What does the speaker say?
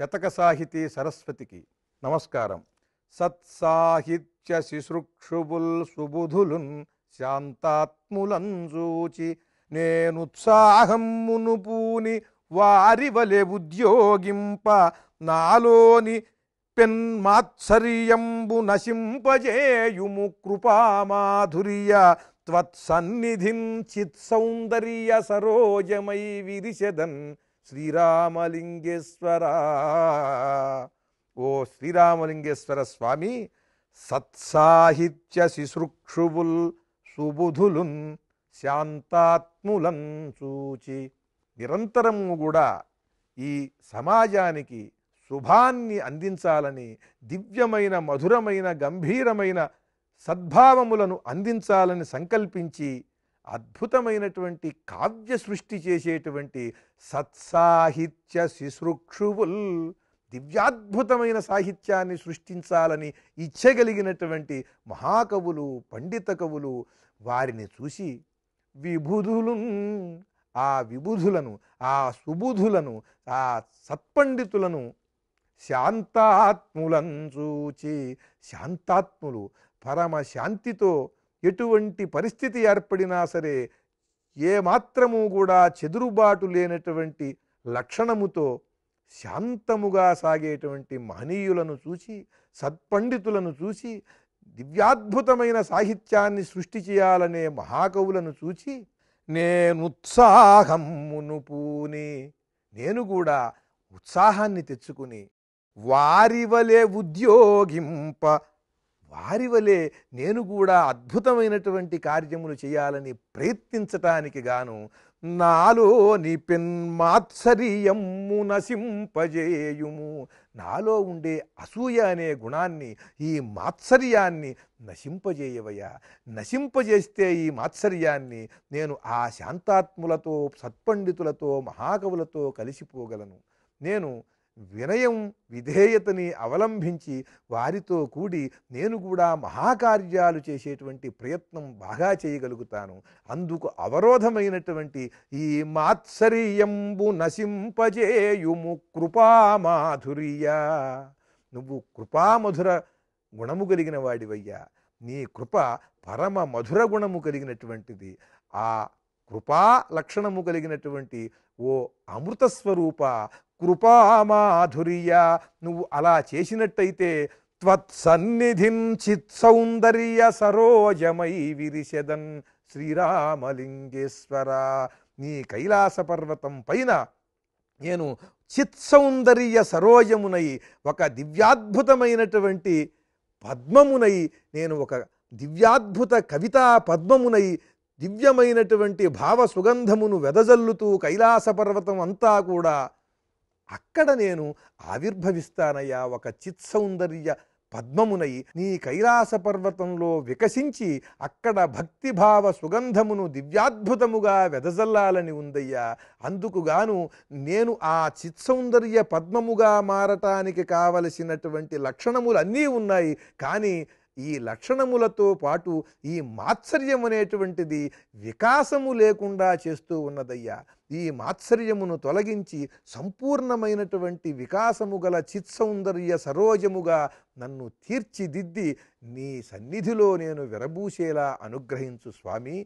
శతక సాహితీ సరస్వతికి నమస్కారం. సత్సాహిత్య శిశృక్షుబుల్ సుబుధులున్ శాంతాత్ములంజూచి నేనుత్సాహమ్మును పూని వారి వలె ఉద్యోగింప నాలోని పెన్మాత్సర్యంబు నశింపజేయుము కృపామాధుర్య త్వత్సన్నిధిం చిత్ సౌందర్య సరోజమై విరిశదన్ శ్రీరామలింగేశ్వర. ఓ శ్రీరామలింగేశ్వర స్వామి సత్సాహిత్య శిశృక్షువుల్ సుబుధులున్ శాంతాత్ములం చూచి నిరంతరము కూడా ఈ సమాజానికి శుభాన్ని అందించాలని దివ్యమైన మధురమైన గంభీరమైన సద్భావములను అందించాలని సంకల్పించి అద్భుతమైనటువంటి కావ్య సృష్టి చేసేటువంటి సత్సాహిత్య శిశృక్షువుల్ దివ్యాద్భుతమైన సాహిత్యాన్ని సృష్టించాలని ఇచ్చగలిగినటువంటి మహాకవులు పండిత కవులు వారిని చూసి విబుధులు ఆ విబుధులను ఆ సుబుధులను ఆ సత్పండితులను శాంతాత్ములను చూచి శాంతాత్ములు పరమ శాంతితో ఎటువంటి పరిస్థితి ఏర్పడినా సరే ఏ మాత్రము కూడా చెదురుబాటు లేనటువంటి లక్షణముతో శాంతముగా సాగేటువంటి మహనీయులను చూసి సత్పండితులను చూసి దివ్యాద్భుతమైన సాహిత్యాన్ని సృష్టి చేయాలనే మహాకవులను చూచి నేనుత్సాహమును పూని నేను కూడా ఉత్సాహాన్ని తెచ్చుకుని వారి వలె ఉద్యోగింప వారి వలె నేను కూడా అద్భుతమైనటువంటి కార్యములు చేయాలని ప్రయత్నించటానికి గాను నాలోని పెన్మాత్సర్యమ్ము నశింపజేయుము. నాలో ఉండే అసూయ అనే గుణాన్ని ఈ మాత్సర్యాన్ని నశింపజేయవయ్యా. నశింపజేస్తే ఈ మాత్సర్యాన్ని నేను ఆ శాంతాత్ములతో సత్పండితులతో మహాకవులతో కలిసిపోగలను. నేను వినయం విధేయతని అవలంబించి వారితో కూడి నేను కూడా మహాకార్యాలు చేసేటువంటి ప్రయత్నం బాగా చేయగలుగుతాను. అందుకు అవరోధమైనటువంటి ఈ మాత్సర్యంబు నశింపజేయుము కృపామాధుర్య. నువ్వు కృపామధుర గుణము కలిగిన వాడివయ్యా. నీ కృప పరమ మధుర గుణము కలిగినటువంటిది. ఆ కృపా లక్షణము కలిగినటువంటి ఓ అమృతస్వరూప కృపామాధుర్య నువ్వు అలా చేసినట్టయితే త్వత్సన్నిధిం చిత్ సౌందర్య సరోజమై విరిశదన్ శ్రీరామలింగేశ్వర. నీ కైలాస పర్వతం పైన నేను చిత్సౌందర్య సరోజమునై ఒక దివ్యాద్భుతమైనటువంటి పద్మమునై నేను ఒక దివ్యాద్భుత కవితా పద్మమునై దివ్యమైనటువంటి భావ సుగంధమును వెదజల్లుతూ కైలాస పర్వతం అంతా కూడా అక్కడ నేను ఆవిర్భవిస్తానయ్యా ఒక చిత్సౌందర్య పద్మమునై నీ కైలాస పర్వతంలో వికసించి అక్కడ భక్తిభావ సుగంధమును దివ్యాద్భుతముగా వెదజల్లాలని ఉందయ్యా. అందుకు గాను నేను ఆ చిత్సౌందర్య పద్మముగా మారటానికి కావలసినటువంటి లక్షణములు అన్నీ ఉన్నాయి. కానీ ఈ లక్షణములతో పాటు ఈ మాత్సర్యం అనేటువంటిది వికాసము లేకుండా చేస్తూ ఉన్నదయ్యా. ఈ మాత్సర్యమును తొలగించి సంపూర్ణమైనటువంటి వికాసము గల చిత్సౌందర్య సరోజముగా నన్ను తీర్చిదిద్ది నీ సన్నిధిలో నేను విరబూసేలా అనుగ్రహించు స్వామి.